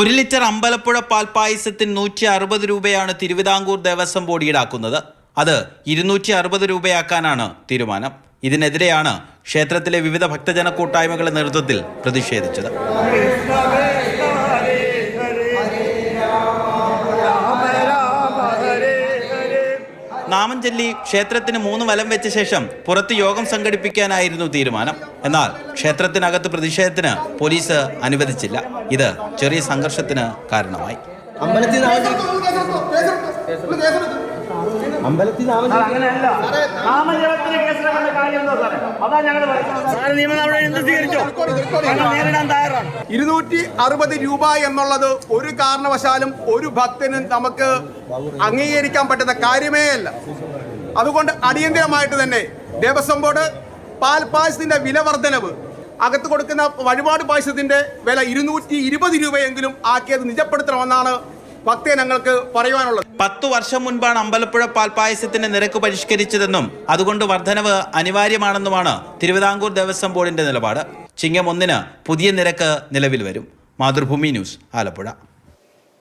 ഒരു ലിറ്റർ അമ്പലപ്പുഴ പാൽപ്പായസത്തിന് നൂറ്റി അറുപത് രൂപയാണ് തിരുവിതാംകൂർ ദേവസ്വം ബോർഡ് ഈടാക്കുന്നത്. അത് ഇരുന്നൂറ്റി അറുപത് രൂപയാക്കാനാണ് തീരുമാനം. ഇതിനെതിരെയാണ് ക്ഷേത്രത്തിലെ വിവിധ ഭക്തജന കൂട്ടായ്മകളുടെ നേതൃത്വത്തിൽ പ്രതിഷേധിച്ചത്. നാമം ചൊല്ലി ക്ഷേത്രത്തിന് മൂന്ന് വലം വെച്ച ശേഷം പുറത്ത് യോഗം സംഘടിപ്പിക്കാനായിരുന്നു തീരുമാനം. എന്നാൽ ക്ഷേത്രത്തിനകത്ത് പ്രതിഷേധത്തിന് പോലീസ് അനുവദിച്ചില്ല. ഇത് ചെറിയ സംഘർഷത്തിന് കാരണമായി. അമ്പലത്തിൽ അമ്പലത്തിൽ അങ്ങനെയല്ല. നാമജപത്തിന് കേസിലെടുക്കേണ്ട കാര്യം എന്താ സാറേ? അതാ ഞങ്ങൾ സാറ് നിയമം അവിടെ എന്ത് സ്വീകരിച്ചോ? നേരിടാൻ തയ്യാറാണ്. ഇരുന്നൂറ്റി അറുപത് രൂപ എന്നുള്ളത് ഒരു കാരണവശാലും ഒരു ഭക്തനും നമുക്ക് അംഗീകരിക്കാൻ പറ്റുന്ന കാര്യമേ അല്ല. അതുകൊണ്ട് അടിയന്തിരമായിട്ട് തന്നെ ദേവസ്വം ബോർഡ് പാൽ പായസത്തിന്റെ വില വർധനവ് അകത്ത് കൊടുക്കുന്ന വഴിപാട് പായസത്തിന്റെ വില ഇരുന്നൂറ്റി ഇരുപത് രൂപയെങ്കിലും ആക്കിയത് നിജപ്പെടുത്തണമെന്നാണ് ഭക്തജനങ്ങൾക്ക് പറയുവാനുള്ളത്. പത്തു വർഷം മുൻപാണ് അമ്പലപ്പുഴ പാൽപായസത്തിന്റെ നിരക്ക് പരിഷ്കരിച്ചതെന്നും അതുകൊണ്ട് വർധനവ് അനിവാര്യമാണെന്നുമാണ് തിരുവിതാംകൂർ ദേവസ്വം ബോർഡിന്റെ നിലപാട്. ചിങ്ങം ഒന്നിന് പുതിയ നിരക്ക് നിലവിൽ വരും. മാതൃഭൂമി ന്യൂസ് ആലപ്പുഴ.